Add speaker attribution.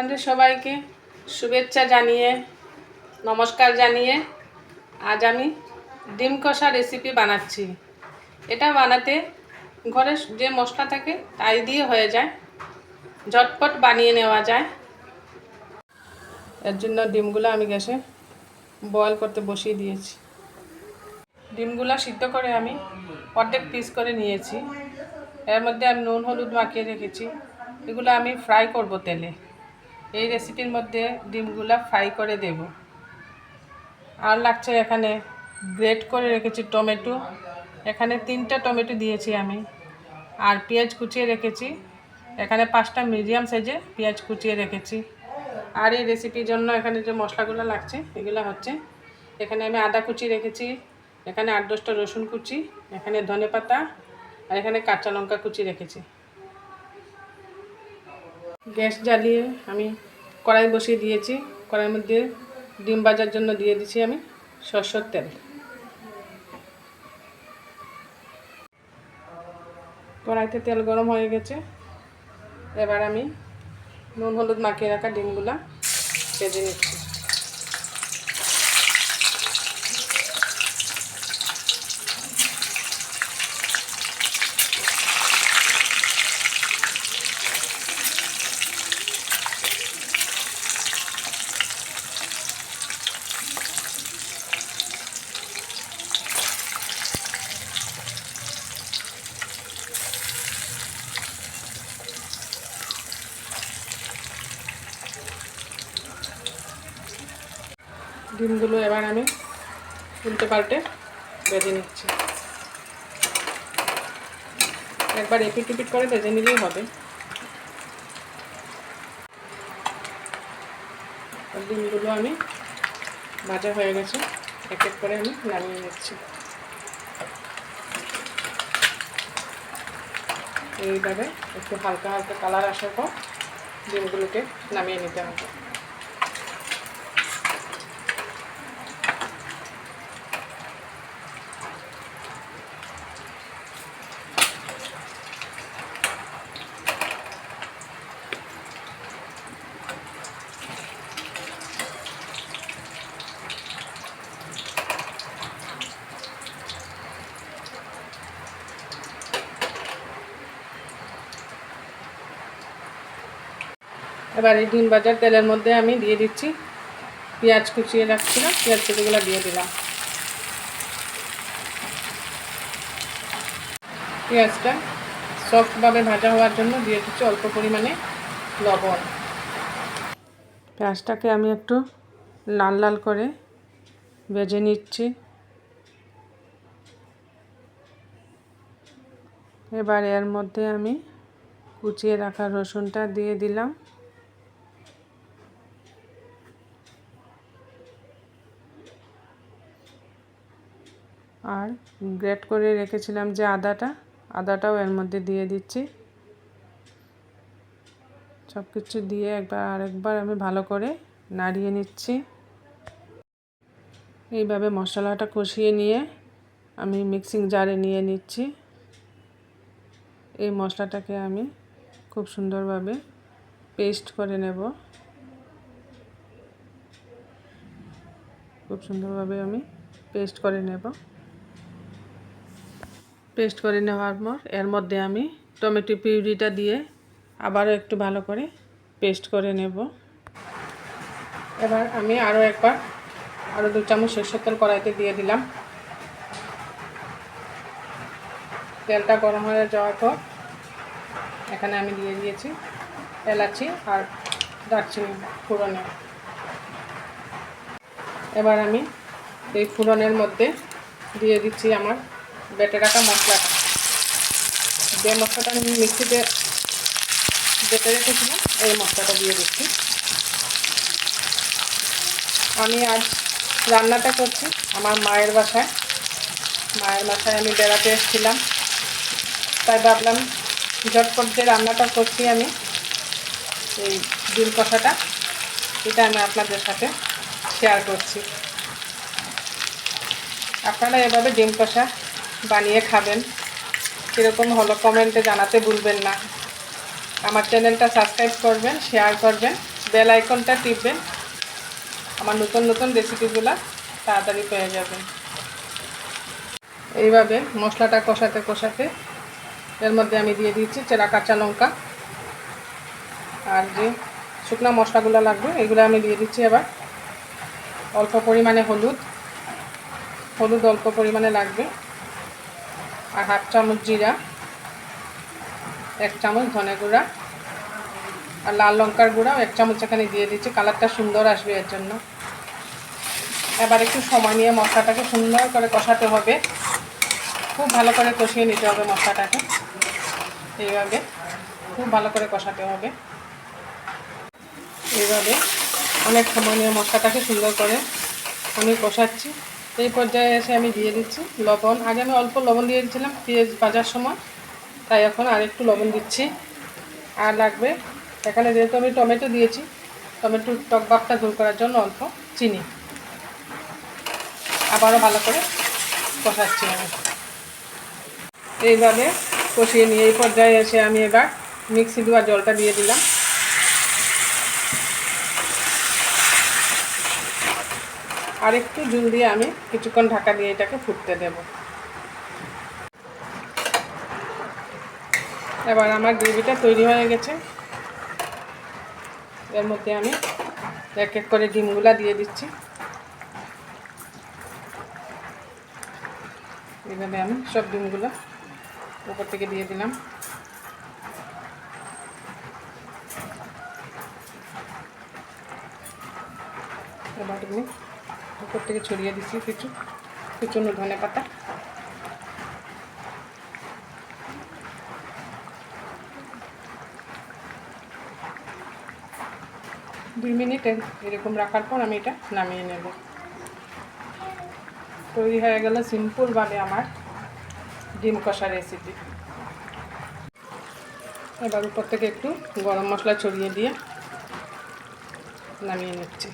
Speaker 1: আপনাদের সবাইকে শুভেচ্ছা জানিয়ে, নমস্কার জানিয়ে আজ আমি ডিম কষা রেসিপি বানাচ্ছি। এটা বানাতে ঘরে যে মশলা থাকে তাই দিয়ে হয়ে যায়। ঝটপট বানিয়ে নেওয়া যায়। এর জন্য ডিমগুলো আমি গ্যাসে বয়েল করতে বসিয়ে দিয়েছি। ডিমগুলো সিদ্ধ করে আমি অর্ধেক পিস করে নিয়েছি। এর মধ্যে আমি নুন, হলুদ মাখিয়ে রেখেছি। এগুলো আমি ফ্রাই করব তেলে। এই রেসিপির মধ্যে ডিমগুলো ফ্রাই করে দেব। আর লাগছে এখানে গ্রেট করে রেখেছি টমেটো। এখানে তিনটা টমেটো দিয়েছি আমি। আর পেঁয়াজ কুচিয়ে রেখেছি। এখানে পাঁচটা মিডিয়াম সাইজে পেঁয়াজ কুচিয়ে রেখেছি। আর এই রেসিপির জন্য এখানে যে মশলাগুলো লাগছে, এগুলো হচ্ছে, এখানে আমি আদা কুচি রেখেছি, এখানে আট দশটা রসুন কুচি, এখানে ধনে পাতা, আর এখানে কাঁচা লঙ্কা কুচি রেখেছি। গ্যাস জ্বালিয়ে আমি কড়াই বসিয়ে দিয়েছি। কড়াইয়ের মধ্যে ডিম ভাজার জন্য দিয়ে দিছি আমি সরষের তেল। কড়াইতে তেল গরম হয়ে গেছে। এবার আমি নুন হলুদ মাখিয়ে রাখা ডিমগুলা ভেজে নিচ্ছি। ডিমগুলো এবার আমি উল্টে পাল্টে ভেজে নিচ্ছি। একবার এপিট টিপিট করে ভেজে নিলেই হবে। ডিমগুলো আমি ভাজা হয়ে গেছে। এক এক করে আমি নামিয়ে নিচ্ছি। এইভাবে একটু হালকা হালকা কালার আসার পর ডিমগুলোকে নামিয়ে নিতে হবে। এবার এই ডিম ভাজার তেলের মধ্যে আমি দিয়ে দিচ্ছি পেঁয়াজ কুচিয়ে রাখছিলাম, পেঁয়াজ কুচিগুলো দিয়ে দিলাম। পেঁয়াজটা সফটভাবে ভাজা হওয়ার জন্য দিয়ে দিচ্ছি অল্প পরিমাণে লবণ। পেঁয়াজটাকে আমি একটু লাল লাল করে ভেজে নিচ্ছি। এবার এর মধ্যে আমি কুচিয়ে রাখা রসুনটা দিয়ে দিলাম। আর গ্রেট করে রেখেছিলাম যে আদাটা, আদাটাও এর মধ্যে দিয়ে দিচ্ছি। সব কিছু দিয়ে একবার, আরেকবার আমি ভালো করে নাড়িয়ে নিচ্ছি। এইভাবে মশলাটা কষিয়ে নিয়ে আমি মিক্সিং জারে নিয়ে নিচ্ছি। এই মশলাটাকে আমি খুব সুন্দরভাবে পেস্ট করে নেব। খুব সুন্দরভাবে আমি পেস্ট করে নেব। পেস্ট করে নেওয়ার পর এর মধ্যে আমি টমেটো পিউরিটা দিয়ে আবারও একটু ভালো করে পেস্ট করে নেব। এবার আমি আরও একবার, আরও দু চামচ সরষের তেল কড়াইতে দিয়ে দিলাম। তেলটা গরম হয়ে যাওয়ার পর এখানে আমি দিয়ে দিয়েছি এলাচি আর দারচিনি ফোড়নে এবার আমি এই ফোড়নের মধ্যে দিয়ে দিচ্ছি আমার বেটে রাখা মশলাটা। যে মশলাটা আমি মিক্সিতে বেটে রেখেছিলাম, এই মশলাটা দিয়ে দিচ্ছি। আমি আজ রান্নাটা করছি আমার মায়ের বাসায়। মায়ের বাসায় আমি বেড়াতে এসেছিলাম। তাই ভাবলাম, ঝটপট যে রান্নাটা করছি আমি, এই ডিম কষাটা, এটা আমি আপনাদের সাথে শেয়ার করছি। আপনারা এভাবে ডিম কষা বানিয়ে খাবেন। কীরকম হলো কমেন্টে জানাতে ভুলবেন না। আমার চ্যানেলটা সাবস্ক্রাইব করবেন শেয়ার করবেন বেল আইকনটা টিপবেন। আমার নতুন নতুন রেসিপিগুলো তাড়াতাড়ি পেয়ে যাবেন। এইভাবে মশলাটা কষাতে কষাতে এর মধ্যে আমি দিয়ে দিচ্ছি চেরা কাঁচা লঙ্কা। আর যে শুকনো মশলাগুলো লাগবে, এগুলো আমি দিয়ে দিচ্ছি এবার। অল্প পরিমাণে হলুদ। হলুদ অল্প পরিমাণে লাগবে। আর হাফ চামচ জিরা, এক চামচ ধনে গুঁড়া আর লাল লঙ্কার গুঁড়াও এক চামচ এখানে দিয়ে দিচ্ছি। কালারটা সুন্দর আসবে এর জন্য। এবার একটু সময় নিয়ে মশলাটাকে সুন্দর করে কষাতে হবে। খুব ভালো করে কষিয়ে নিতে হবে মশলাটাকে। এইভাবে খুব ভালো করে কষাতে হবে। এইভাবে অনেক সময় নিয়ে মশলাটাকে সুন্দর করে আমি কষাচ্ছি। এই পর্যায়ে এসে আমি দিয়ে দিচ্ছি লবণ। আগে আমি অল্প লবণ দিয়ে দিয়েছিলাম পেঁয়াজ ভাজার সময়। তাই এখন আর একটু লবণ দিচ্ছি। আর লাগবে, এখানে যেহেতু আমি টমেটো দিয়েছি, টমেটোর টক ভাবটা দূর করার জন্য অল্প চিনি। আবারও ভালো করে কষাচ্ছি আমি। এইভাবে কষিয়ে নিয়ে এই পর্যায়ে এসে আমি এবার মিক্সি দেওয়া জলটা দিয়ে দিলাম। আর একটু জল দিয়ে আমি কিছুক্ষণ ঢাকা দিয়ে এটাকে ফুটতে দেব। এবার আমার গ্রেভিটা তৈরি হয়ে গেছে। এর মধ্যে আমি এক এক করে ডিমগুলা দিয়ে দিচ্ছি। এইভাবে আমি সব ডিমগুলো উপর থেকে দিয়ে দিলাম। এবার উপর থেকে ছড়িয়ে দিচ্ছি কিছু কুচনো ধনে পাতা। দুই মিনিট এরকম রাখার পর আমি এটা নামিয়ে নেব। তৈরি হয়ে গেল সিম্পলভাবে আমার ডিম কষা রেসিপি এবার উপর থেকে একটু গরম মশলা ছড়িয়ে দিয়ে নামিয়ে নিচ্ছি।